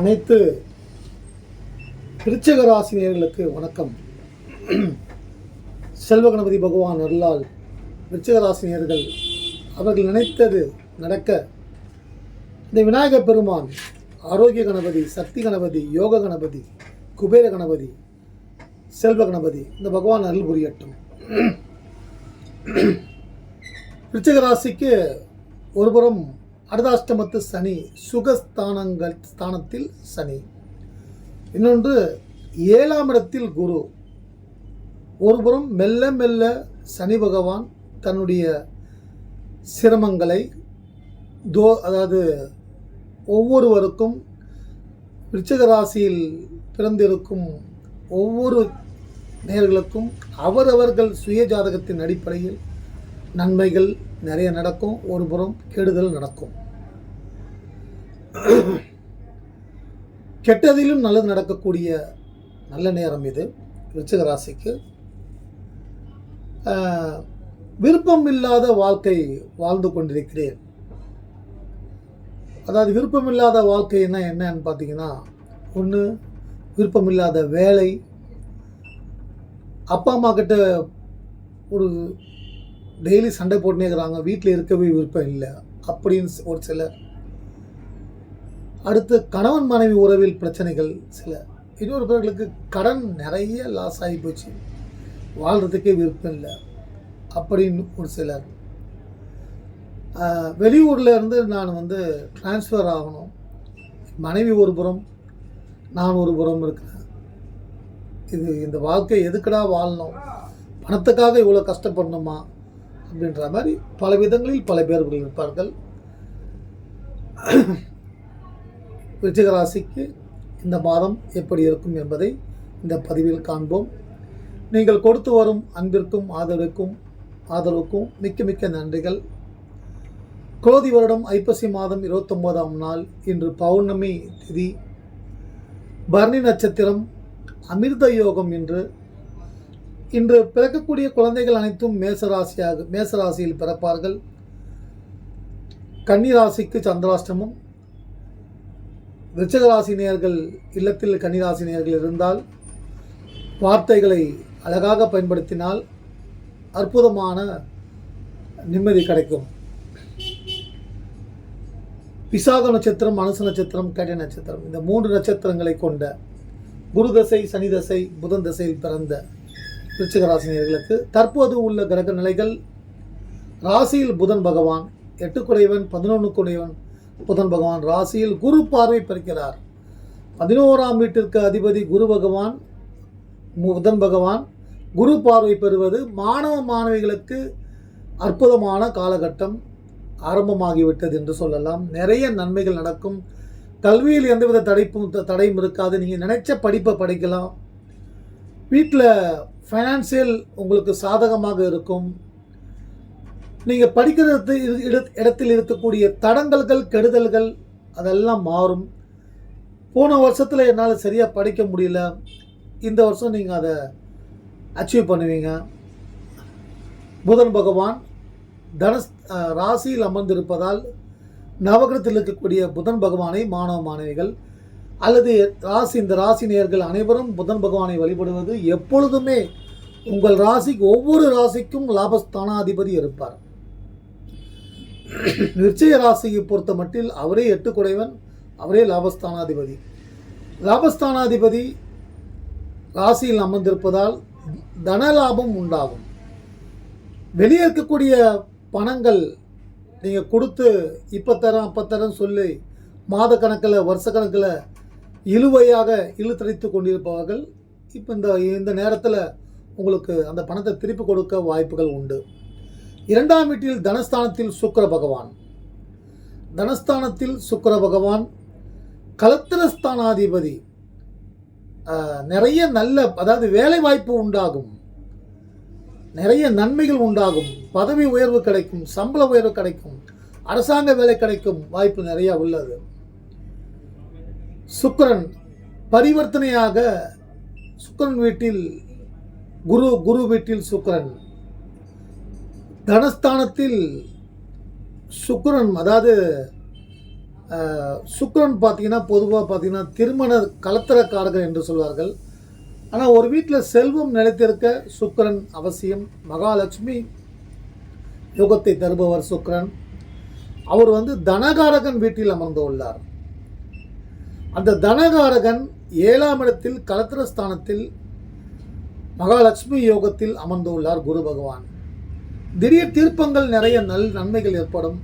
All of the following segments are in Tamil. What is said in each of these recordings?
அனைத்து விருச்சிக ராசினியர்களுக்கு வணக்கம். செல்வ கணபதி பகவான் அருளால் விருச்சிக ராசினியர்கள் அவர்கள் நினைத்தது நடக்க இந்த விநாயகர் பெருமான் ஆரோக்கிய கணபதி சக்தி கணபதி யோக கணபதி குபேர கணபதி செல்வ கணபதி இந்த பகவான் அருள் புரியட்டும். விருச்சிக ராசிக்கு ஒருபுறம் அர்தாஷ்டமத்து சனி சுகஸ்தானங்கள் ஸ்தானத்தில் சனி. இன்னொன்று ஏழாம் இடத்தில் குரு. ஒருபுறம் மெல்ல மெல்ல சனி பகவான் தன்னுடைய சிரமங்களை தோ அதாவது ஒவ்வொருவருக்கும் விருச்சிக ராசியில் பிறந்திருக்கும் ஒவ்வொரு நேர்களுக்கும் அவரவர்கள் சுய ஜாதகத்தின் அடிப்படையில் நன்மைகள் நிறைய நடக்கும் ஒருபுறம் கெடுதல் நடக்கும். கெட்டதிலும் நல்லது நடக்கக்கூடிய நல்ல நேரம் இது ரிச்சக ராசிக்கு. விருப்பம் இல்லாத வாழ்க்கை வாழ்ந்து கொண்டிருக்கிறேன். அதாவது விருப்பமில்லாத வாழ்க்கைன்னா என்னன்னு பார்த்தீங்கன்னா ஒன்று விருப்பமில்லாத வேலை. அப்பா அம்மா கிட்ட ஒரு டெய்லி சண்டை போட்டுனே இருக்கிறாங்க வீட்டில் இருக்கவே விருப்பம் இல்லை. அப்படின்னு ஒரு சிலர் அடுத்து கணவன் மனைவி உறவில் பிரச்சனைகள் சில. இன்னொரு பேர்களுக்கு கடன் நிறைய லாஸ் ஆகி போச்சு. வாழ்கிறதுக்கே விருப்பம் இல்லை. அப்படின்னு ஒரு சிலர். வெளியூரில் இருந்து நான் வந்து ட்ரான்ஸ்ஃபர் ஆகணும். மனைவி ஒரு புறம் நான் ஒரு புறம் இருக்கிறேன். இது இந்த வாழ்க்கை எதுக்குடா வாழணும்? பணத்துக்காக இவ்வளோ கஷ்டப்படணுமா? அப்படின்ற மாதிரி பல விதங்களில் பல பேர்கள் இருப்பார்கள். விருச்சிகராசிக்கு இந்த மாதம் எப்படி இருக்கும் என்பதை இந்த பதிவில் காண்போம். நீங்கள் கொடுத்து வரும் அன்பிற்கும் ஆதரவுக்கும் ஆதரவுக்கும் மிக்க மிக்க நன்றிகள். குரோதி வருடம் ஐப்பசி மாதம் இருபத்தொம்போதாம் நாள் இன்று பௌர்ணமி திதி. பரணி நட்சத்திரம் அமிர்த யோகம் என்று இன்று பிறக்கக்கூடிய குழந்தைகள் அனைத்தும் மேசராசியாக மேசராசியில் பிறப்பார்கள். கன்னிராசிக்கு சந்திராஷ்டமம் விருச்சகராசினியர்கள் இல்லத்தில் கன்னிராசினியர்கள் இருந்தால் வார்த்தைகளை அழகாக பயன்படுத்தினால் அற்புதமான நிம்மதி கிடைக்கும். விசாக நட்சத்திரம் மனசு நட்சத்திரம் கேட்ட நட்சத்திரம். இந்த மூன்று நட்சத்திரங்களை கொண்ட குரு தசை சனி தசை புதன் தசையில் பிறந்த விருச்சிகராசினியர்களுக்கு தற்போது உள்ள கிரக நிலைகள் ராசியில் புதன் பகவான் எட்டுக்குடையவன் பதினொன்றுக்குடையவன் புதன் பகவான் ராசியில் குரு பார்வை பெறுகிறார். பதினோராம் வீட்டிற்கு அதிபதி குரு பகவான் புதன் பகவான். குரு பார்வை பெறுவது மாணவ மாணவிகளுக்கு அற்புதமான காலகட்டம் ஆரம்பமாகிவிட்டது என்று சொல்லலாம். நிறைய நன்மைகள் நடக்கும். கல்வியில் எந்தவித தடைப்பும் த- தடையும் இருக்காது. நீங்கள் நினைச்ச படிப்பை படிக்கலாம். வீட்டில் ஃபைனான்சியல் உங்களுக்கு சாதகமாக இருக்கும். நீங்கள் படிக்கிறது இடத்தில் இருக்கக்கூடிய தடங்கல்கள் கெடுதல்கள் அதெல்லாம் மாறும். போன வருஷத்தில் என்னால் சரியாக படிக்க முடியல. இந்த வருஷம் நீங்கள் அதை அச்சீவ் பண்ணுவீங்க. புதன் பகவான் தனஸ் ராசியில் அமர்ந்திருப்பதால் நவகிரத்தில் இருக்கக்கூடிய புதன் பகவானை மாணவ மாணவிகள் அல்லது ராசி இந்த ராசி நேர்கள் அனைவரும் புதன் பகவானை வழிபடுவது எப்பொழுதுமே உங்கள் ராசிக்கு ஒவ்வொரு ராசிக்கும் லாபஸ்தானாதிபதி இருப்பார். நிச்சய ராசியை பொறுத்த மட்டில் அவரே எட்டு குடைவன் அவரே லாபஸ்தானாதிபதி. லாபஸ்தானாதிபதி ராசியில் அமர்ந்திருப்பதால் தன லாபம் உண்டாகும். வெளியே இருக்கக்கூடிய பணங்கள் நீங்கள் கொடுத்து இப்போ தரேன் அப்போ தரேன் சொல்லி மாத கணக்கில் வருஷ கணக்கில் இழுவையாக இழுத்தடித்து கொண்டிருப்பவர்கள் இப்போ இந்த இந்த நேரத்தில் உங்களுக்கு அந்த பணத்தை திருப்பி கொடுக்க வாய்ப்புகள் உண்டு. இரண்டாம் வீட்டில் தனஸ்தானத்தில் சுக்கர பகவான். தனஸ்தானத்தில் சுக்கர பகவான் கலத்திரஸ்தானாதிபதி. நிறைய நல்ல அதாவது வேலை வாய்ப்பு உண்டாகும். நிறைய நன்மைகள் உண்டாகும். பதவி உயர்வு கிடைக்கும் சம்பள உயர்வு கிடைக்கும் அரசாங்க வேலை கிடைக்கும் வாய்ப்பு நிறைய உள்ளது. சுக்கிரன் பரிவர்த்தனையாக சுக்கிரன் வீட்டில் குரு குரு வீட்டில் சுக்கிரன். தனஸ்தானத்தில் சுக்கிரன் அதாவது சுக்கரன் பார்த்தீங்கன்னா பொதுவாக பார்த்தீங்கன்னா திருமண கலத்தரக்காரர்கள் என்று சொல்வார்கள். ஆனால் ஒரு வீட்டில் செல்வம் நிலைத்திருக்க சுக்கரன் அவசியம். மகாலட்சுமி யோகத்தை தருபவர் சுக்கிரன். அவர் வந்து தனகாரகன் வீட்டில் அமர்ந்து உள்ளார். அந்த தனகாரகன் ஏழாம் இடத்தில் கலத்திரஸ்தானத்தில் மகாலட்சுமி யோகத்தில் அமர்ந்துள்ளார் குரு பகவான். திடீர் தீர்ப்பங்கள் நிறைய நல் நன்மைகள் ஏற்படும்.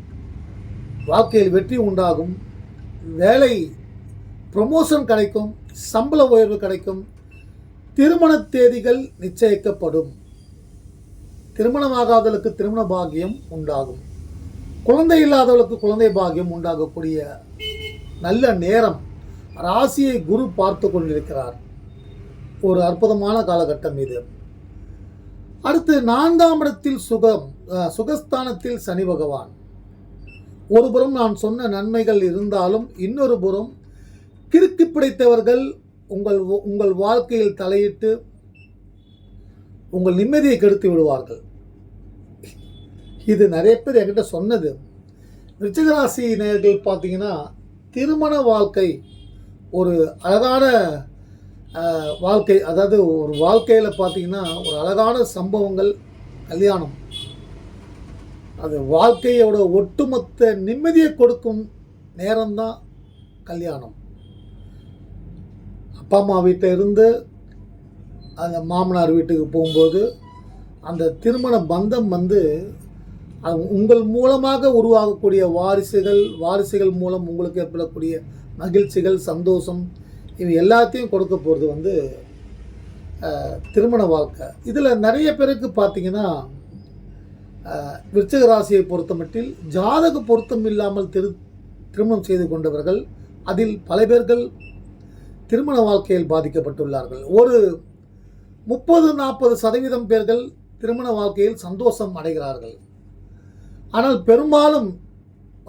வாழ்க்கையில் வெற்றி உண்டாகும். வேலை ப்ரொமோஷன் கிடைக்கும். சம்பள உயர்வு கிடைக்கும். திருமண தேதிகள் நிச்சயிக்கப்படும். திருமணமாகாதவர்களுக்கு திருமண பாக்கியம் உண்டாகும். குழந்தை இல்லாதவர்களுக்கு குழந்தை பாக்கியம் உண்டாகக்கூடிய நல்ல நேரம் ராசியை குரு பார்த்து கொண்டிருக்கிறார். ஒரு அற்புதமான காலகட்டம் இது. அடுத்து நான்காம் இடத்தில் சுகம் சுகஸ்தானத்தில் சனி பகவான். ஒரு புறம் நான் சொன்ன நன்மைகள் இருந்தாலும் இன்னொரு புறம் கிறுக்கி பிடித்தவர்கள் உங்கள் உங்கள் வாழ்க்கையில் தலையிட்டு உங்கள் நிம்மதியை கெடுத்து விடுவார்கள். இது நிறைய பேர் என்கிட்ட சொன்னது. ரிச்சகராசி நேர்கள் பார்த்தீங்கன்னா திருமண வாழ்க்கை ஒரு அழகான வாழ்க்கை அதாவது ஒரு வாழ்க்கையில் பார்த்தீங்கன்னா ஒரு அழகான சம்பவங்கள் கல்யாணம். அது வாழ்க்கையோட ஒட்டுமொத்த நிம்மதியை கொடுக்கும் நேரம்தான் கல்யாணம். அப்பா அம்மா வீட்டில் இருந்து அந்த மாமனார் வீட்டுக்கு போகும்போது அந்த திருமண பந்தம் வந்து உங்கள் மூலமாக உருவாகக்கூடிய வாரிசுகள் வாரிசுகள் மூலம் உங்களுக்கு ஏற்படக்கூடிய மகிழ்ச்சிகள் சந்தோஷம் இவை எல்லாத்தையும் கொடுக்க போகிறது வந்து திருமண வாழ்க்கை. இதில் நிறைய பேருக்கு பார்த்தீங்கன்னா விருச்சக ராசியை ராசியை பொறுத்தமட்டில் ஜாதக பொருத்தம் இல்லாமல் திரு திருமணம் செய்து கொண்டவர்கள் அதில் பல பேர்கள் திருமண வாழ்க்கையில் பாதிக்கப்பட்டுள்ளார்கள். ஒரு முப்பது நாற்பது சதவீதம் பேர்கள் திருமண வாழ்க்கையில் சந்தோஷம் அடைகிறார்கள். ஆனால் பெரும்பாலும்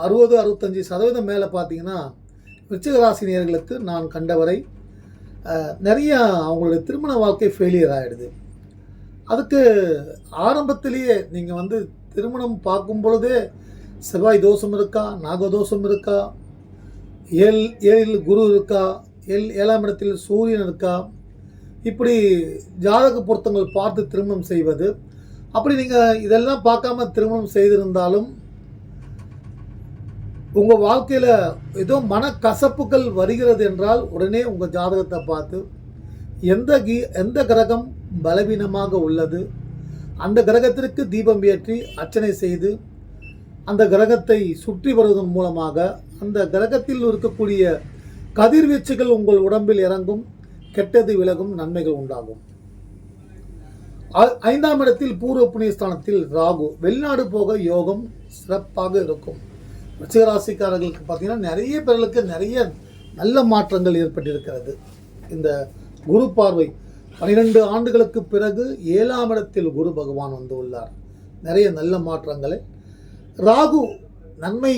அறுபது அறுபத்தஞ்சி சதவீதம் மேலே பார்த்தீங்கன்னா விருச்சிகராசி நேர்களுக்கு நான் கண்டவரை நிறைய அவங்களுடைய திருமண வாழ்க்கை ஃபெயிலியர் ஆகிடுது அதுக்கு ஆரம்பத்திலேயே நீங்கள் வந்து திருமணம் பார்க்கும் பொழுதே செவ்வாய் தோஷம் இருக்கா நாகதோஷம் இருக்கா ஏழ் ஏழில் குரு இருக்கா ஏழ் ஏழாம் இடத்தில் சூரியன் இருக்கா இப்படி ஜாதக பொருத்தங்கள் பார்த்து திருமணம் செய்வது. அப்படி நீங்கள் இதெல்லாம் பார்க்காம திருமணம் செய்திருந்தாலும் உங்கள் வாழ்க்கையில் ஏதோ மனக்கசப்புகள் வருகிறது என்றால் உடனே உங்கள் ஜாதகத்தை பார்த்து எந்த கீ எந்த கிரகம் பலவீனமாக உள்ளது? அந்த கிரகத்திற்கு தீபம் ஏற்றி அர்ச்சனை செய்து அந்த கிரகத்தை சுற்றி வருவதன் மூலமாக அந்த கிரகத்தில் இருக்கக்கூடிய கதிர்வீச்சுகள் உங்கள் உடம்பில் இறங்கும் கெட்டது விலகும் நன்மைகள் உண்டாகும். ஐ- ஐந்தாம் இடத்தில் பூர்வ புண்ணியஸ்தானத்தில் ராகு. வெளிநாடு போக யோகம் சிறப்பாக இருக்கும். ரிஷிகராசிக்காரர்களுக்கு பார்த்தீங்கன்னா நிறைய பேர்களுக்கு நிறைய நல்ல மாற்றங்கள் ஏற்பட்டிருக்கிறது. இந்த குரு பார்வை பனிரெண்டு ஆண்டுகளுக்கு பிறகு ஏழாம் இடத்தில் குரு பகவான் வந்து உள்ளார். நிறைய நல்ல மாற்றங்களை. ராகு நன்மை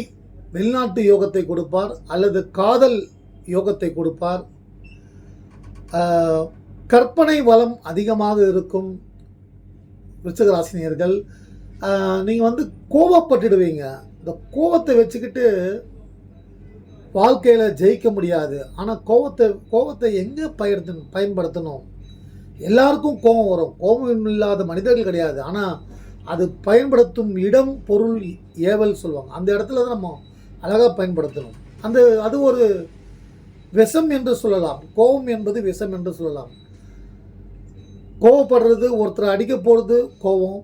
வெளிநாட்டு யோகத்தை கொடுப்பார் அல்லது காதல் யோகத்தை கொடுப்பார். கற்பனை வளம் அதிகமாக இருக்கும் விருச்சகராசினியர்கள் நீங்கள் வந்து கோவப்பட்டுடுவீங்க இந்த கோவத்தை வச்சுக்கிட்டு வாழ்க்கையில் ஜெயிக்க முடியாது. ஆனால் கோவத்தை கோவத்தை எங்கே பயன்படுத்தணும் பயன்படுத்தணும்? எல்லாருக்கும் கோபம் வரும். கோபம் இல்லாத மனிதர்கள் கிடையாது. ஆனால் அது பயன்படுத்தும் இடம் பொருள் ஏவல் சொல்லுவாங்க. அந்த இடத்துல தான் நம்ம அழகாக பயன்படுத்தணும். அந்த அது ஒரு விஷம் என்று சொல்லலாம். கோபம் என்பது விஷம் என்று சொல்லலாம். கோவப்படுறது ஒருத்தரை அடிக்க போகிறது கோபம்.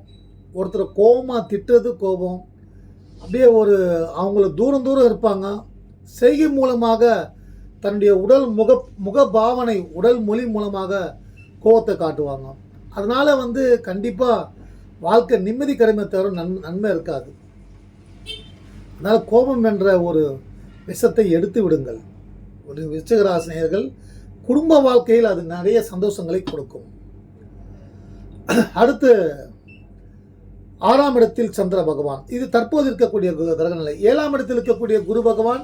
ஒருத்தரை கோபமாக திட்டுறது கோபம். அப்படியே ஒரு அவங்கள தூரம் தூரம் இருப்பாங்க. செய்கை மூலமாக தன்னுடைய உடல் முக முக பாவனை உடல் மொழி மூலமாக கோபத்தை காட்டுவாங்க. அதனால் வந்து கண்டிப்பாக வாழ்க்கை நிம்மதி கடமை தவிர நன் நன்மை இருக்காது. அதனால் கோபம் என்ற ஒரு விஷத்தை எடுத்து விடுங்கள். ஒரு விருச்சிகராசினியர்கள் குடும்ப வாழ்க்கையில் அது நிறைய சந்தோஷங்களை கொடுக்கும். அடுத்து ஆறாம் இடத்தில் சந்திர பகவான். இது தற்போது இருக்கக்கூடிய கிரகநிலை. ஏழாம் இடத்தில் இருக்கக்கூடிய குரு பகவான்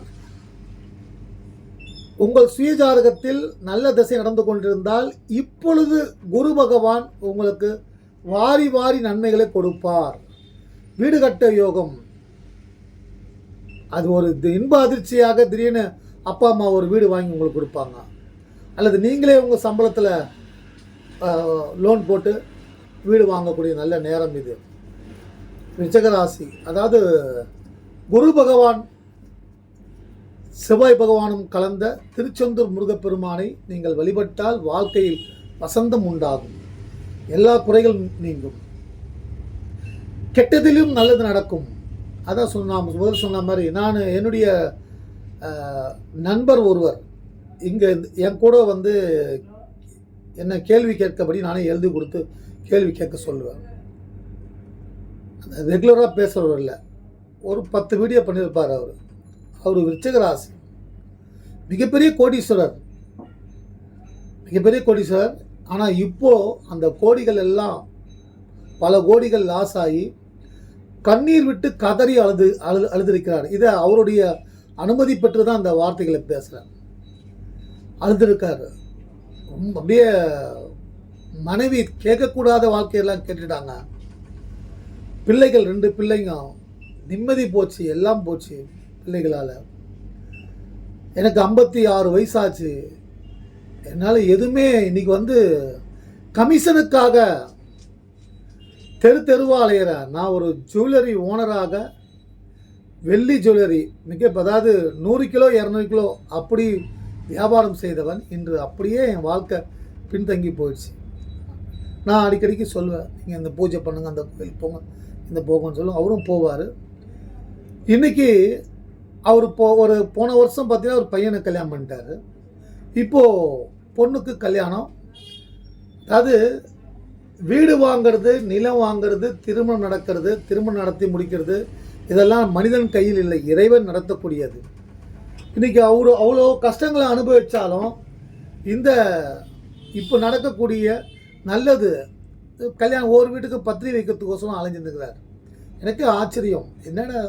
உங்கள் சுயஜாதகத்தில் நல்ல திசை நடந்து கொண்டிருந்தால் இப்பொழுது குரு பகவான் உங்களுக்கு வாரி வாரி நன்மைகளை கொடுப்பார். வீடு கட்ட யோகம். அது ஒரு தி- இன்ப அதிர்ச்சியாக திடீர்னு அப்பா அம்மா ஒரு வீடு வாங்கி உங்களுக்கு கொடுப்பாங்க. அல்லது நீங்களே உங்கள் சம்பளத்தில் லோன் போட்டு வீடு வாங்கக்கூடிய நல்ல நேரம் இது. ரிச்சகராசி அதாவது குரு பகவான் செவ்வாய் பகவானும் கலந்த திருச்செந்தூர் முருகப்பெருமானை நீங்கள் வழிபட்டால் வாழ்க்கையில் வசந்தம் உண்டாகும். எல்லா குறைகளும் நீங்கும். கெட்டதிலும் நல்லது நடக்கும். அதான் சொன்ன நான் முதல் சொன்ன மாதிரி நான் என்னுடைய நண்பர் ஒருவர் இங்கே என் கூட வந்து என்ன கேள்வி கேட்கபடி நானே எழுதி கொடுத்து கேள்வி கேட்க சொல்லுவேன். ரெகுலராக பேசுகிறவர் இல்லை ஒரு பத்து வீடியோ பண்ணியிருப்பார் அவர். அவர் விருச்சிக ராசி. மிகப்பெரிய கோடீஸ்வரர். மிகப்பெரிய கோடீஸ்வரர். ஆனால் இப்போது அந்த கோடிகள் எல்லாம் பல கோடிகள் லாஸ் ஆகி கண்ணீர் விட்டு கதறி அழுது அழு அழுதிருக்கிறார். இதை அவருடைய அனுமதி பெற்று தான் அந்த வார்த்தைகளை பேசுகிறேன் அழுதுருக்கார். ரொம்ப அப்படியே மனைவி கேட்கக்கூடாத வாழ்க்கையெல்லாம் கேட்டுட்டாங்க. பிள்ளைகள் ரெண்டு பிள்ளைங்க நிம்மதி போச்சு எல்லாம் போச்சு பிள்ளைகளால். எனக்கு ஐம்பத்தி ஆறு வயசாச்சு. என்னால் எதுவுமே இன்னைக்கு வந்து கமிஷனுக்காக தெரு தெருவா அலையிறேன். நான் ஒரு ஜுவல்லரி ஓனராக வெள்ளி ஜுவல்லரி மிக அதாவது நூறு கிலோ இரநூறு கிலோ அப்படி வியாபாரம் செய்தவன் இன்று அப்படியே என் வாழ்க்கை பின்தங்கி போயிடுச்சு. நான் அடிக்கடிக்கு சொல்லுவேன் நீங்கள் இந்த பூஜை பண்ணுங்கள் அந்த கோயில் போங்க. இந்த போகம்னு சொல்லும். அவரும் போவார். இன்றைக்கி அவர் போ ஒரு போன வருஷம் பார்த்தீங்கன்னா ஒரு பையனை கல்யாணம் பண்ணிட்டார். இப்போது பொண்ணுக்கு கல்யாணம். அது வீடு வாங்கிறது நிலம் வாங்கிறது திருமணம் நடக்கிறது திருமணம் நடத்தி முடிக்கிறது இதெல்லாம் மனிதன் கையில் இல்லை. இறைவன் நடத்தக்கூடியது. இன்றைக்கி அவ்வளோ அவ்வளோ கஷ்டங்களை அனுபவித்தாலும் இந்த இப்போ நடக்கக்கூடிய நல்லது கல்யாணம் ஒரு வீட்டுக்கு பத்திரிகை வைக்கிறதுக்கோசரம் அலைஞ்சிருந்துக்கிறார். எனக்கு ஆச்சரியம். என்னடா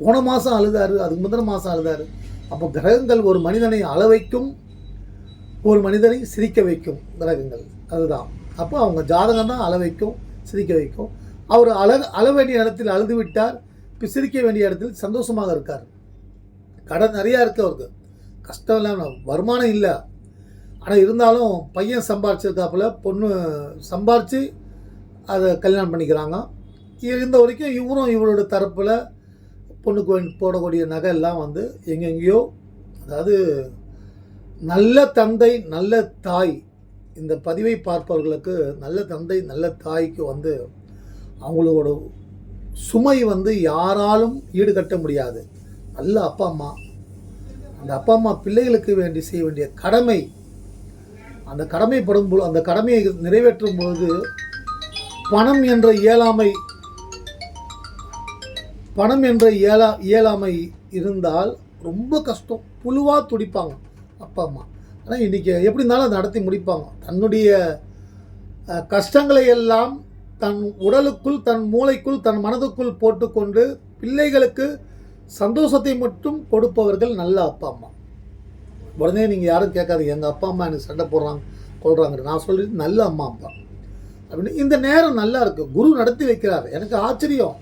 போன மாதம் அழுதாரு அதுக்கு முந்தின மாதம் அழுதாரு. அப்போ கிரகங்கள் ஒரு மனிதனை அழ வைக்கும் ஒரு மனிதனை சிரிக்க வைக்கும் கிரகங்கள். அதுதான். அப்போ அவங்க ஜாதகம் தான் அழ வைக்கும் சிரிக்க வைக்கும். அவர் அழ அழ வேண்டிய இடத்தில் அழுது விட்டார் இப்போ சிரிக்க வேண்டிய இடத்தில் சந்தோஷமாக இருக்கார். கடன் நிறையா இருக்கு அவருக்கு. கஷ்டம் இல்லாமல் வருமானம் இல்லை. ஆனால் இருந்தாலும் பையன் சம்பாரிச்சிருக்காப்புல பொண்ணு சம்பாரித்து அதை கல்யாணம் பண்ணிக்கிறாங்க. இருந்த வரைக்கும் இவரும் இவரோட தரப்பில் பொண்ணுக்கு போடக்கூடிய நகை எல்லாம் வந்து எங்கெங்கேயோ அதாவது நல்ல தந்தை நல்ல தாய் இந்த பதிவை பார்ப்பவர்களுக்கு நல்ல தந்தை நல்ல தாய்க்கு வந்து அவங்களோட சுமை வந்து யாராலும் ஈடுகட்ட முடியாது. நல்ல அப்பா அம்மா. அந்த அப்பா அம்மா பிள்ளைகளுக்கு வேண்டி செய்ய வேண்டிய கடமை. அந்த கடமைப்படும் பொழுது அந்த கடமையை நிறைவேற்றும் பொழுது பணம் என்ற இயலாமை பணம் என்ற இயலா இயலாமை இருந்தால் ரொம்ப கஷ்டம். புழுவாக துடிப்பாங்க அப்பா அம்மா. ஆனால் இன்றைக்கி எப்படி இருந்தாலும் அதை நடத்தி முடிப்பாங்க. தன்னுடைய கஷ்டங்களை எல்லாம் தன் உடலுக்குள் தன் மூளைக்குள் தன் மனதுக்குள் போட்டுக்கொண்டு பிள்ளைகளுக்கு சந்தோஷத்தை மட்டும் கொடுப்பவர்கள் நல்ல அப்பா அம்மா. உடனே நீங்கள் யாரும் கேட்காதீங்க. எங்கள் அப்பா அம்மா எனக்கு சண்டை போடுறாங்க கொள்றாங்க நான் சொல்கிறது நல்ல அம்மா அப்பா அப்படின்னு. இந்த நேரம் நல்லா இருக்கு. குரு நடத்தி வைக்கிறார். எனக்கு ஆச்சரியம்.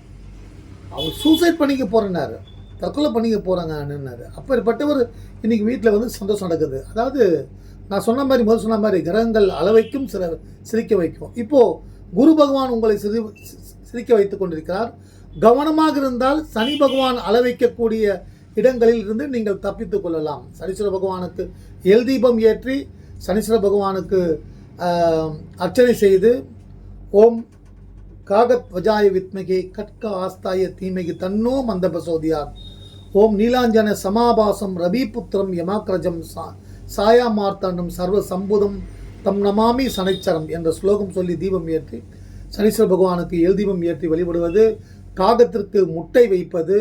அவர் சூசைட் பண்ணிக்க போகிறேன்னாரு தற்கொலை பண்ணிக்க போகிறாங்கன்னாரு அப்படிப்பட்டவர் இன்னைக்கு வீட்டில் வந்து சந்தோஷம் நடக்குது. அதாவது நான் சொன்ன மாதிரி முதல் சொன்ன மாதிரி கிரகங்கள் அளவைக்கும் சிற சிரிக்க வைக்கும். இப்போது குரு பகவான் உங்களை சிரி சி- சிரிக்க வைத்துக் கொண்டிருக்கிறார். கவனமாக இருந்தால் சனி பகவான் அளவைக்கக்கூடிய இடங்களில் இருந்து நீங்கள் தப்பித்துக் கொள்ளலாம். சனீஸ்வர பகவானுக்கு எல் தீபம் ஏற்றி சனீஸ்வர பகவானுக்கு அர்ச்சனை செய்து ஓம் காகத் வஜாய வித்மகே கட்க ஆஸ்தாய தீமகி தன்னோ மந்தபசோதியார் ஓம் நீலாஞ்சன சமாபாசம் ரவிபுத்திரம் யமாக்ரஜம் சா சாயா மார்த்தாண்டம் சர்வ சம்புதம் தம் நமாமி சனைச்சரம் என்ற ஸ்லோகம் சொல்லி தீபம் ஏற்றி சனீஸ்வர பகவானுக்கு எல் தீபம் ஏற்றி வழிபடுவது காகத்திற்கு முட்டை வைப்பது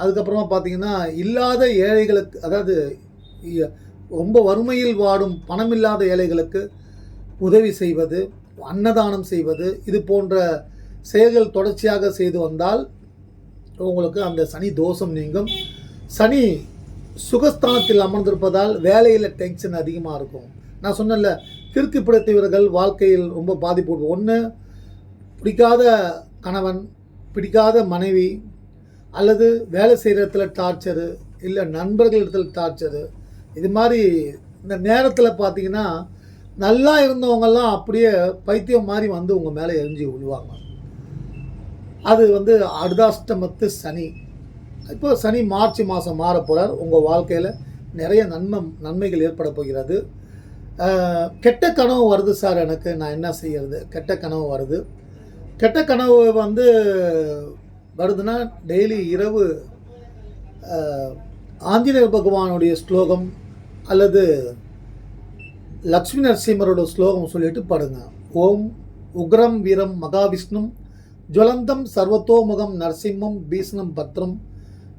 அதுக்கப்புறமா பார்த்தீங்கன்னா இல்லாத ஏழைகளுக்கு அதாவது ரொம்ப வறுமையில் வாடும் பணமில்லாத ஏழைகளுக்கு உதவி செய்வது அன்னதானம் செய்வது இது போன்ற செயல்கள் தொடர்ச்சியாக செய்து வந்தால் உங்களுக்கு அந்த சனி தோஷம் நீங்கும். சனி சுகஸ்தானத்தில் அமர்ந்திருப்பதால் வேலையில் டென்ஷன் அதிகமாக இருக்கும். நான் சொன்னேன்ல கிறுக்கு பிடித்தவர்கள் வாழ்க்கையில் ரொம்ப பாதிப்பு. ஒன்று பிடிக்காத கணவன் பிடிக்காத மனைவி அல்லது வேலை செய்கிற இடத்துல டார்ச்சரு இல்லை நண்பர்கள் இடத்துல டார்ச்சரு இது மாதிரி இந்த நேரத்தில் பார்த்தீங்கன்னா நல்லா இருந்தவங்கெல்லாம் அப்படியே பைத்தியம் மாதிரி வந்து உங்கள் மேலே எரிஞ்சு விழுவாங்க. அது வந்து அர்தாஷ்டமத்து சனி. இப்போ சனி மார்ச் மாதம் மாற போகிறார் உங்கள் வாழ்க்கையில் நிறைய நன்மை நன்மைகள் ஏற்பட போகிறது. கெட்ட கனவு வருது சார் எனக்கு. நான் என்ன செய்யறது? கெட்ட கனவு வருது. கெட்ட கனவு வந்து வருதுன்னா டெய்லி இரவு ஆஞ்சநேயர் பகவானுடைய ஸ்லோகம் அல்லது லக்ஷ்மி நரசிம்மரோட ஸ்லோகம் சொல்லிட்டு படுங்க. ஓம் உக்ரம் வீரம் மகாவிஷ்ணும் ஜுவலந்தம் சர்வத்தோமுகம் நரசிம்மம் பீஷ்ணம் பத்ரம்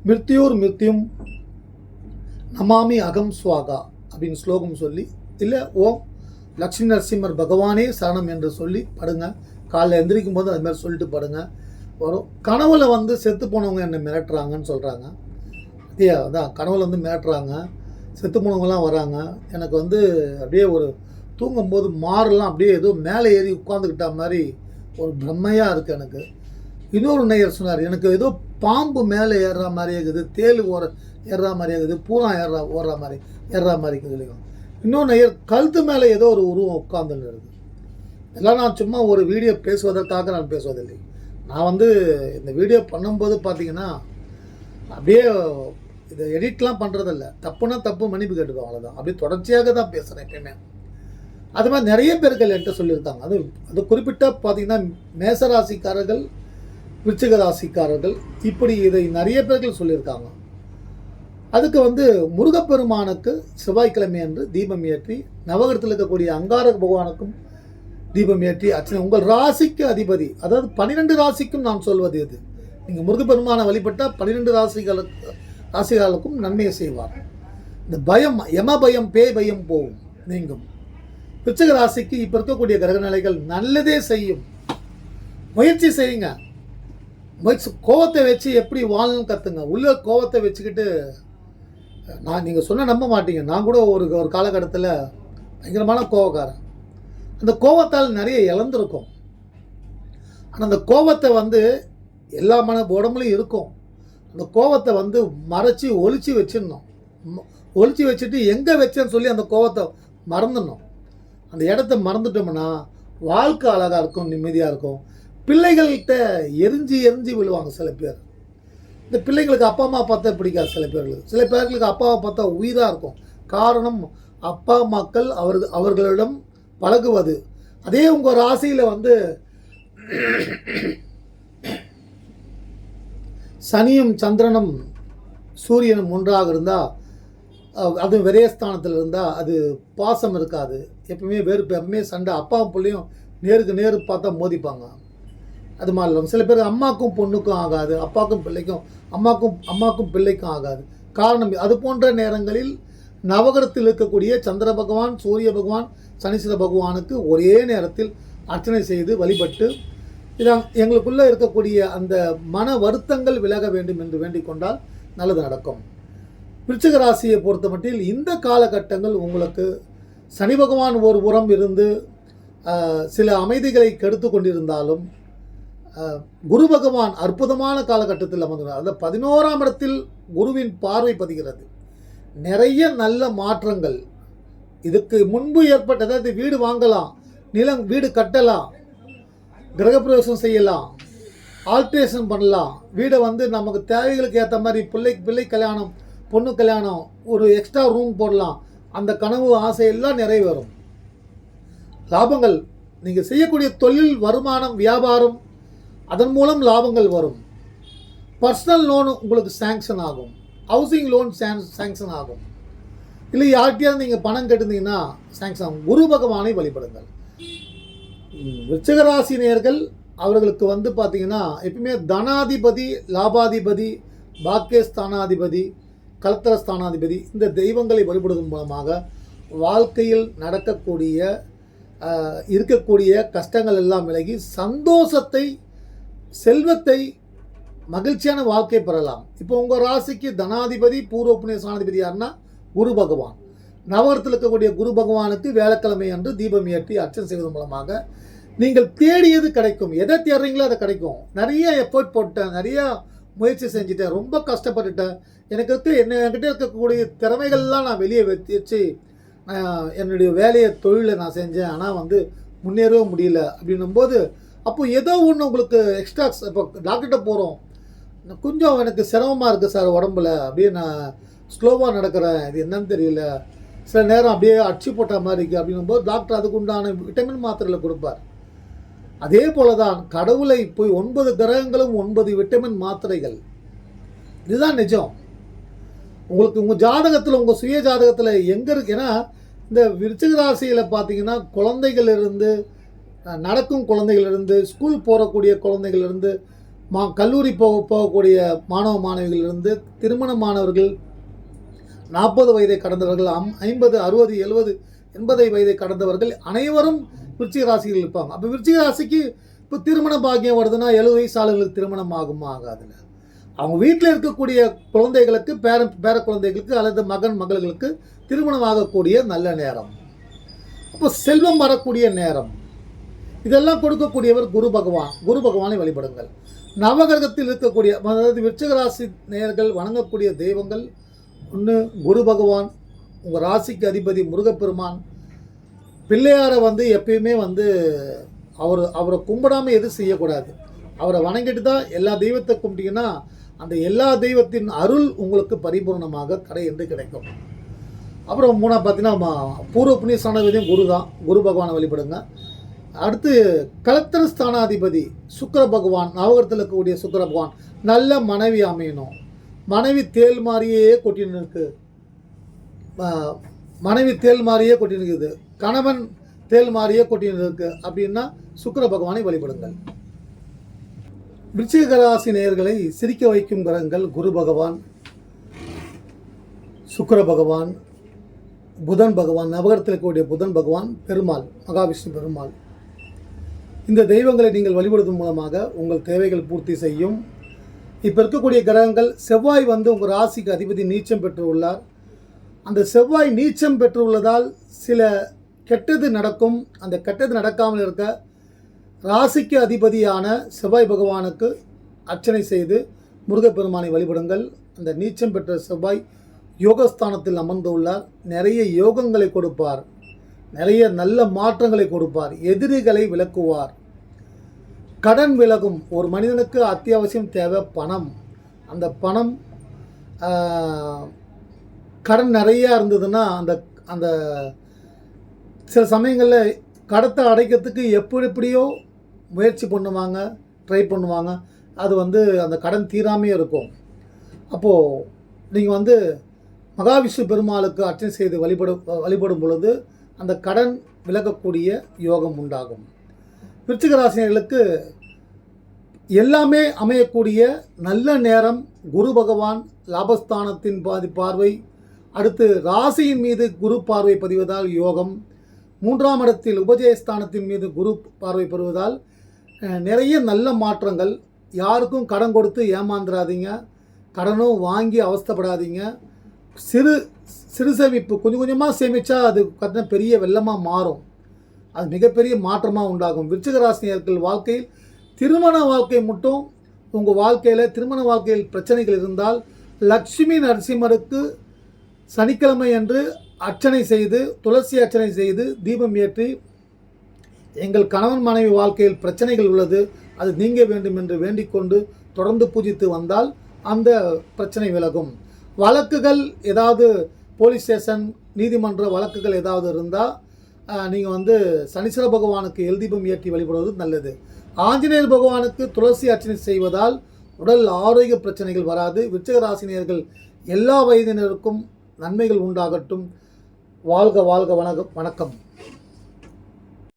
மிருத்யூர் மிருத்யும் நமாமி அகம் ஸ்வாகா அப்படின்னு ஸ்லோகம் சொல்லி இல்லை ஓம் லக்ஷ்மி நரசிம்மர் பகவானே சரணம் என்று சொல்லி படுங்க. காலைல எந்திரிக்கும் போது அது மாதிரி சொல்லிட்டு படுங்க. வரும். கனவுல வந்து செத்து போனவங்க என்னை மிரட்டுறாங்கன்னு சொல்கிறாங்க இல்லையா அதான் கனவுல வந்து மிரட்டுறாங்க. செத்து போனவங்களாம் வராங்க. எனக்கு வந்து அப்படியே ஒரு தூங்கும்போது மாறெல்லாம் அப்படியே ஏதோ மேலே ஏறி உட்காந்துக்கிட்ட மாதிரி ஒரு பிரம்மையாக இருக்குது எனக்கு. இன்னொரு நேயர் சொன்னார் எனக்கு ஏதோ பாம்பு மேலே ஏறுற மாதிரி இருக்குது தேல் ஓர ஏறுற மாதிரி இருக்குது பூரா ஏறுற ஓடுற மாதிரி ஏறுற மாதிரி இருக்குது சொல்லிக்கோ இன்னொரு நேயர் கழுத்து மேலே ஏதோ ஒரு உருவம் உட்காந்துன்னு இருக்குது இதெல்லாம் நான் சும்மா ஒரு வீடியோ பேசுவதற்காக நான் பேசுவதில்லை. நான் வந்து இந்த வீடியோ பண்ணும்போது பார்த்தீங்கன்னா அப்படியே இதை எடிட்லாம் பண்ணுறதில்ல தப்புனா தப்பு மன்னிப்பு கேட்டுக்கோ அவ்வளோதான் அப்படி தொடர்ச்சியாக தான் பேசுகிறேன் எப்பயுமே. அது மாதிரி நிறைய பேர்கள் என்கிட்ட சொல்லியிருக்காங்க. அது அது குறிப்பிட்ட பார்த்தீங்கன்னா மேசராசிக்காரர்கள் விருச்சிக ராசிக்காரர்கள் இப்படி இதை நிறைய பேர்கள் சொல்லியிருக்காங்க. அதுக்கு வந்து முருகப்பெருமானுக்கு செவ்வாய்க்கிழமை அன்று தீபம் ஏற்றி நவகரத்தில் இருக்கக்கூடிய அங்காரக பகவானுக்கும் தீபம் ஏற்றி அர்ச்சனை. உங்கள் ராசிக்கு அதிபதி அதாவது பன்னிரெண்டு ராசிக்கும் நான் சொல்வது இது. நீங்கள் முருகப்பெருமானை வழிபட்டால் பன்னிரெண்டு ராசிகளுக்கு ராசிகர்களுக்கும் நன்மையை செய்வார். இந்த பயம் யம பயம் பேய் பயம் போகும் நீங்கும். விருச்சிக ராசிக்கு இப்போ இருக்கக்கூடிய கிரகநிலைகள் நல்லதே செய்யும். முயற்சி செய்யுங்க. முயற்சி கோவத்தை வச்சு எப்படி வாழணும்னு கற்றுங்க உள்ள கோவத்தை வச்சுக்கிட்டு நான் நீங்கள் சொன்ன நம்ப மாட்டீங்க. நான் கூட ஒரு ஒரு காலகட்டத்தில் பயங்கரமான கோவக்காரன் அந்த கோவத்தால் நிறைய இழந்திருக்கும். ஆனால் அந்த கோவத்தை வந்து எல்லா மன உடம்புலையும் இருக்கும். அந்த கோவத்தை வந்து மறைச்சி ஒழிச்சு வச்சிடணும். ஒழிச்சு வச்சுட்டு எங்கே வச்சேன்னு சொல்லி அந்த கோவத்தை மறந்துடணும். அந்த இடத்த மறந்துட்டோம்னா வாழ்க்கை அழகாக இருக்கும் நிம்மதியாக இருக்கும். பிள்ளைகள்கிட்ட எரிஞ்சு எரிஞ்சு விழுவாங்க சில பேர். இந்த பிள்ளைங்களுக்கு அப்பா அம்மா பார்த்தா பிடிக்காது சில பேர்களுக்கு. சில பேர்களுக்கு அப்பாவை பார்த்தா உயிராக இருக்கும். காரணம் அப்பா அம்மாக்கள் அவர் அவர்களிடம் பழகுவது. அதே உங்கள் ராசியில் வந்து சனியும் சந்திரனும் சூரியனும் ஒன்றாக இருந்தால் அது விரயஸ்தானத்தில் இருந்தால் அது பாசம் இருக்காது. எப்பவுமே வெறுப்பு எப்பவுமே சண்டை. அப்பாவும் பிள்ளையும் நேருக்கு நேரு பார்த்தா மோதிப்பாங்க. அது மாதிரி சில பேர் அம்மாக்கும் பொண்ணுக்கும் ஆகாது. அப்பாக்கும் பிள்ளைக்கும் அம்மாக்கும் அம்மாக்கும் பிள்ளைக்கும் ஆகாது. காரணம் அது போன்ற நேரங்களில் நவகரத்தில் இருக்கக்கூடிய சந்திர பகவான் சூரிய பகவான் சனீஸ்வர பகவானுக்கு ஒரே நேரத்தில் அர்ச்சனை செய்து வழிபட்டு இதான் எங்களுக்குள்ளே இருக்கக்கூடிய அந்த மன வருத்தங்கள் விலக வேண்டும் என்று வேண்டிக் கொண்டால் நல்லது நடக்கும். விருச்சிக ராசியை பொறுத்த மட்டில் இந்த காலகட்டங்கள் உங்களுக்கு சனி பகவான் ஒரு புறம் இருந்து சில அமைதிகளை கெடுத்து கொண்டிருந்தாலும் குரு பகவான் அற்புதமான காலகட்டத்தில் அமர்ந்தார் அந்த பதினோராம் இடத்தில் குருவின் பார்வை பதிகிறது. நிறைய நல்ல மாற்றங்கள். இதுக்கு முன்பு ஏற்பட்ட அதாவது வீடு வாங்கலாம் நிலம் வீடு கட்டலாம் கிரகப்பிரவேசம் செய்யலாம். ஆல்ட்ரேஷன் பண்ணலாம். வீடை வந்து நமக்கு தேவைகளுக்கு ஏற்ற மாதிரி பிள்ளை பிள்ளை கல்யாணம் பொண்ணு கல்யாணம் ஒரு எக்ஸ்ட்ரா ரூம் போடலாம். அந்த கனவு ஆசை எல்லாம் நிறைவேறும். லாபங்கள். நீங்கள் செய்யக்கூடிய தொழில் வருமானம் வியாபாரம் அதன் மூலம் லாபங்கள் வரும். பர்சனல் லோன் உங்களுக்கு சேங்ஷன் ஆகும். ஹவுசிங் லோன் சேங்ஷன் ஆகும். இல்லை யார்கிட்டயாவது நீங்கள் பணம் கட்டுனீங்கன்னா சேங்ஷன் ஆகும். குரு பகவானை வழிபடுங்கள். ம், விருச்சிக அவர்களுக்கு வந்து பார்த்தீங்கன்னா எப்பவுமே தனாதிபதி லாபாதிபதி பாக்கியஸ்தானாதிபதி கலத்தரஸ்தானாதிபதி இந்த தெய்வங்களை வழிபடுவதன் மூலமாக வாழ்க்கையில் நடக்கக்கூடிய இருக்கக்கூடிய கஷ்டங்கள் எல்லாம் விலகி சந்தோஷத்தை செல்வத்தை மகிழ்ச்சியான வாழ்க்கை பெறலாம். இப்போ உங்கள் ராசிக்கு தனாதிபதி பூர்வ புண்ணிய ஸ்தானாதிபதி யாருன்னா குரு பகவான். நவகரத்தில் இருக்கக்கூடிய குரு பகவானுக்கு வேலைக்கிழமை அன்று தீபம் ஏற்றி அர்ச்சனை செய்வதன் மூலமாக நீங்கள் தேடியது கிடைக்கும். எதை தேடுறீங்களோ அது கிடைக்கும். நிறைய எஃபர்ட் போட்டேன் நிறையா முயற்சி செஞ்சுட்டேன் ரொம்ப கஷ்டப்பட்டுட்டேன். எனக்கு இருக்க என்ன என்கிட்ட இருக்கக்கூடிய திறமைகள்லாம் நான் வெளியே வச்சு நான் என்னுடைய வேலையை தொழிலை நான் செஞ்சேன். ஆனால் வந்து முன்னேறவே முடியல அப்படின்னும்போது அப்போ ஏதோ ஒன்று உங்களுக்கு எக்ஸ்ட்ரா இப்போ டாக்டர்கிட்ட போகிறோம் கொஞ்சம் எனக்கு சிரமமாக இருக்குது சார் உடம்புல அப்படியே நான் ஸ்லோவாக நடக்கிறேன். இது என்னன்னு தெரியல. சில நேரம் அப்படியே அடிச்சு போட்ட மாதிரி இருக்குது அப்படிங்கும்போது டாக்டர் அதுக்கு உண்டான விட்டமின் மாத்திரையில் கொடுப்பார். அதே போல தான் கடவுளை போய் ஒன்பது கிரகங்களும் ஒன்பது விட்டமின் மாத்திரைகள். இதுதான் நிஜம். உங்களுக்கு உங்கள் ஜாதகத்தில் உங்கள் சுய ஜாதகத்தில் எங்கே இருக்குன்னா இந்த விருச்சிக ராசியில் பார்த்தீங்கன்னா குழந்தைகளிருந்து நடக்கும் குழந்தைகளிருந்து ஸ்கூல் போகக்கூடிய குழந்தைகளிருந்து மா கல்லூரி போக போகக்கூடிய மாணவ மாணவிகள் திருமண திருமணமானவர்கள் நாற்பது வயதை கடந்தவர்கள் அம் ஐம்பது அறுபது எழுபது எண்பதை வயதை கடந்தவர்கள் அனைவரும் விருச்சிக ராசியில் இருப்பாங்க. அப்போ விருச்சிக ராசிக்கு இப்போ திருமண பாக்கியம் வருதுன்னா எழுபது வயசு ஆளுங்களுக்கு திருமணம் ஆகுமா ஆகாதுல்ல. அவங்க வீட்டில் இருக்கக்கூடிய குழந்தைகளுக்கு பேர பேர குழந்தைகளுக்கு அல்லது மகன் மகள்களுக்கு திருமணம் ஆகக்கூடிய நல்ல நேரம். அப்போ செல்வம் வரக்கூடிய நேரம். இதெல்லாம் கொடுக்கக்கூடியவர் குரு பகவான். குரு பகவானை வழிபடுங்கள். நவகிரகத்தில் இருக்கக்கூடிய அதாவது விருச்சிக ராசி நேயர்கள் வணங்கக்கூடிய தெய்வங்கள் ஒன்று குரு பகவான் உங்கள் ராசிக்கு அதிபதி முருகப்பெருமான் பிள்ளையாரை வந்து எப்பயுமே வந்து அவர் அவரை கும்பிடாமல் எதுவும் செய்யக்கூடாது. அவரை வணங்கிட்டு தான் எல்லா தெய்வத்தை கும்பிட்டீங்கன்னா அந்த எல்லா தெய்வத்தின் அருள் உங்களுக்கு பரிபூர்ணமாக கடை என்று கிடைக்கும். அப்புறம் மூணா பார்த்தீங்கன்னா பூர்வ புண்ணிய ஸ்தானாதிபதியும் குரு தான். குரு பகவானை வழிபடுங்க. அடுத்து கலத்திர ஸ்தானாதிபதி சுக்கர பகவான் நவகரத்தில் இருக்கக்கூடிய சுக்கர பகவான் நல்ல மனைவி அமையணும். மனைவி தேல் மாதிரியே கொட்டின்னு இருக்கு மனைவி தேல் மாதிரியே கொட்டின்னு இருக்குது கணவன் தேல் மாதிரியே கொட்டின்னு இருக்கு அப்படின்னா சுக்கிர பகவானை வழிபடுங்கள். விருச்சிக ராசி நேயர்களை சிரிக்க வைக்கும் கிரகங்கள் குரு பகவான் சுக்கர பகவான் புதன் பகவான் நவகரத்தில் இருக்கக்கூடிய புதன் பகவான் பெருமாள் மகாவிஷ்ணு பெருமாள். இந்த தெய்வங்களை நீங்கள் வழிபடுவதன் மூலமாக உங்கள் தேவைகள் பூர்த்தி செய்யும். இப்போ இருக்கக்கூடிய கிரகங்கள் செவ்வாய் வந்து உங்கள் ராசிக்கு அதிபதி நீச்சம் பெற்று உள்ளார் அந்த செவ்வாய் நீச்சம் பெற்றுள்ளதால் சில கெட்டது நடக்கும். அந்த கெட்டது நடக்காமல் இருக்க ராசிக்கு அதிபதியான செவ்வாய் பகவானுக்கு அர்ச்சனை செய்து முருகப்பெருமானை வழிபடுங்கள். அந்த நீச்சம் பெற்ற செவ்வாய் யோகஸ்தானத்தில் அமர்ந்துள்ளார். நிறைய யோகங்களை கொடுப்பார். நிறைய நல்ல மாற்றங்களை கொடுப்பார். எதிரிகளை விளக்குவார் கடன் விலகும். ஒரு மனிதனுக்கு அத்தியாவசியம் தேவை பணம். அந்த பணம் கடன் நிறையா இருந்ததுன்னா அந்த அந்த சில சமயங்களில் கடத்தை அடைக்கிறதுக்கு எப்படி எப்படியோ முயற்சி பண்ணுவாங்க ட்ரை பண்ணுவாங்க. அது வந்து அந்த கடன் தீராமே இருக்கும். அப்போது நீங்கள் வந்து மகாவிஷ்ணு பெருமாளுக்கு அர்ச்சனை செய்து வழிபடும் வழிபடும் பொழுது அந்த கடன் விலகக்கூடிய யோகம் உண்டாகும். விருச்சிகராசினர்களுக்கு எல்லாமே அமையக்கூடிய நல்ல நேரம் குரு பகவான் லாபஸ்தானத்தின் பாதி பார்வை. அடுத்து ராசியின் மீது குரு பார்வை பதிவதால் யோகம். மூன்றாம் இடத்தில் உபஜயஸ்தானத்தின் மீது குரு பார்வை பெறுவதால் நிறைய நல்ல மாற்றங்கள். யாருக்கும் கடன் கொடுத்து ஏமாந்துடாதீங்க கடனும் வாங்கி அவஸ்தைப்படாதீங்க. சிறு சிறு சேமிப்பு கொஞ்சம் கொஞ்சமாக சேமித்தா அது கட்டின பெரிய வெள்ளமாக மாறும். அது மிகப்பெரிய மாற்றமாக உண்டாகும். விருச்சிகராசினியர்கள் வாழ்க்கையில் திருமண வாழ்க்கை மட்டும் உங்கள் வாழ்க்கையில் திருமண வாழ்க்கையில் பிரச்சனைகள் இருந்தால் லக்ஷ்மி நரசிம்மருக்கு சனிக்கிழமை அன்று அர்ச்சனை செய்து துளசி அர்ச்சனை செய்து தீபம் ஏற்றி எங்கள் கணவன் மனைவி வாழ்க்கையில் பிரச்சனைகள் உள்ளது. அது நீங்க வேண்டும் என்று வேண்டிக்கொண்டு தொடர்ந்து பூஜித்து வந்தால் அந்த பிரச்சனை விலகும். வழக்குகள் ஏதாவது போலீஸ் ஸ்டேஷன் நீதிமன்ற வழக்குகள் ஏதாவது இருந்தால் நீங்கள் வந்து சனீஸ்வர பகவானுக்கு எல்தீபம் ஏற்றி வழிபடுவது நல்லது. ஆஞ்சநேயர் பகவானுக்கு துளசி அர்ச்சனை செய்வதால் உடல் ஆரோக்கிய பிரச்சனைகள் வராது. விருச்சிக ராசினியர்கள் எல்லா வயதினருக்கும் நன்மைகள் உண்டாகட்டும். வாழ்க வாழ்க வணக்கம் வணக்கம்.